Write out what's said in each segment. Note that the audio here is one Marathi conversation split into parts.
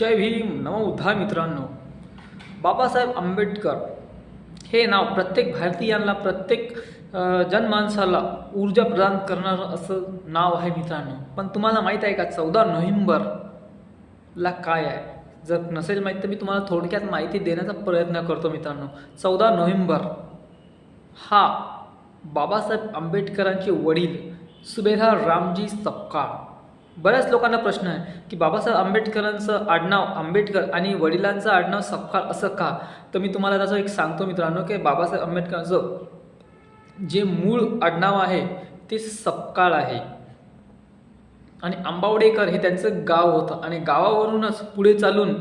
जय भीम. नमो मित्रांनो. बाबासाहेब आंबेडकर हे नाव प्रत्येक भारतीयांना प्रत्येक जनमानसाला ऊर्जा प्रदान करणारं असं नाव आहे मित्रांनो. पण तुम्हाला माहीत आहे का चौदा नोव्हेंबरला काय आहे? जर नसेल माहीत तर मी तुम्हाला थोडक्यात माहिती देण्याचा प्रयत्न करतो मित्रांनो. चौदा नोव्हेंबर हा बाबासाहेब आंबेडकरांचे वडील सुभेदार रामजी सपकाळ. बऱ्याच लोकांना प्रश्न आहे की बाबासाहेब आंबेडकरांचं आडनाव आंबेडकर आणि वडिलांचं आडनाव सपकाळ असं का? तर मी तुम्हाला त्याचं एक सांगतो मित्रांनो की बाबासाहेब आंबेडकरांचं जे मूळ आडनाव आहे ते सपकाळ आहे. आणि आंबावडेकर हे त्यांचं गाव होतं आणि गावावरूनच पुढे चालून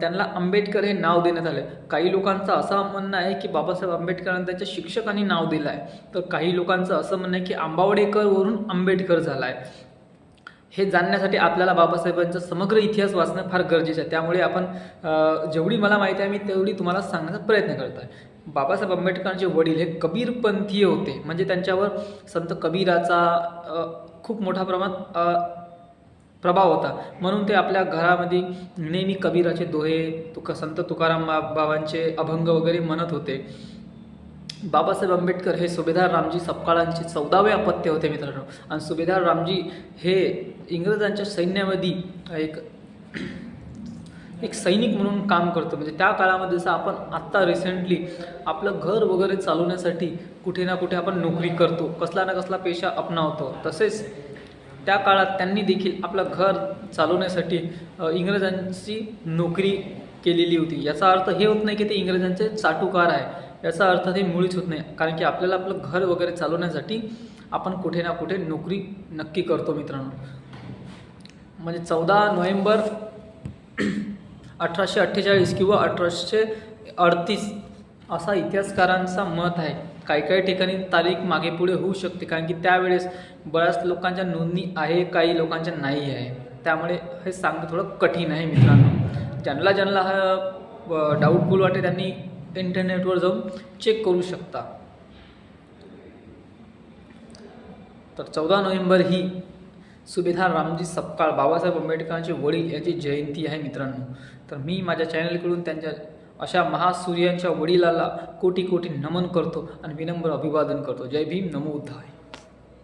त्यांना आंबेडकर हे नाव देण्यात आलं. काही लोकांचं असं म्हणणं आहे की बाबासाहेब आंबेडकरांना त्यांच्या शिक्षकांनी नाव दिलं आहे तर काही लोकांचं असं म्हणणं आहे की आंबावडेकरवरून आंबेडकर झाला आहे हे जाणण्यासाठी आपल्याला बाबासाहेबांचा समग्र इतिहास वाचणं फार गरजेचं आहे. त्यामुळे आपण जेवढी मला माहिती आहे मी तेवढी तुम्हाला सांगण्याचा प्रयत्न करत आहे. बाबासाहेब आंबेडकरांचे वडील हे कबीरपंथीय होते. म्हणजे त्यांच्यावर संत कबीराचा खूप मोठ्या प्रमाणात प्रभाव होता. म्हणून ते आपल्या घरामध्ये नेहमी कबीराचे दोहे तुका संत तुकाराम बाबांचे अभंग वगैरे म्हणत होते. बाबासाहेब आंबेडकर हे सुभेदार रामजी सपकाळांचे चौदावे अपत्य होते मित्रांनो. आणि सुभेदार रामजी हे इंग्रजांच्या सैन्यामध्ये एक एक सैनिक म्हणून काम करतो. म्हणजे त्या काळामध्ये जसं आपण आत्ता रिसेंटली आपलं घर वगैरे चालवण्यासाठी कुठे ना कुठे आपण नोकरी करतो. कसला ना कसला पेशा अपनावतो. तसेच त्या काळात त्यांनी देखील आपलं घर चालवण्यासाठी इंग्रजांची नोकरी केलेली होती. याचा अर्थ हे होत नाही की ते इंग्रजांचे चाटुकार आहे. याचा अर्थ ते मुळीच होत नाही. कारण की आपल्याला आपलं घर वगैरे चालवण्यासाठी आपण कुठे ना कुठे नोकरी नक्की करतो मित्रांनो. म्हणजे चौदा नोव्हेंबर अठराशे अठ्ठेचाळीस किंवा अठराशे अडतीस असा इतिहासकारांचा मत आहे. काही काही ठिकाणी तारीख मागे पुढे होऊ शकते. कारण की त्यावेळेस बऱ्याच लोकांच्या नोंदणी आहे काही लोकांच्या नाही आहे. त्यामुळे हे सांगणं थोडं कठीण आहे मित्रांनो. ज्यांना ज्यांना हा डाऊटफुल वाटे त्यांनी इंटरनेटवर जाऊन चेक करू शकता. तर चौदा नोव्हेंबर ही सुभेदार रामजी सपकाळ बाबासाहेब आंबेडकरांचे वडील याची जयंती आहे मित्रांनो. तर मी माझ्या चॅनलकडून त्यांच्या अशा महासूर्यांच्या वडिलाला कोटी कोटी नमन करतो आणि विनम्र अभिवादन करतो. जय भीम नमो उद्धाय.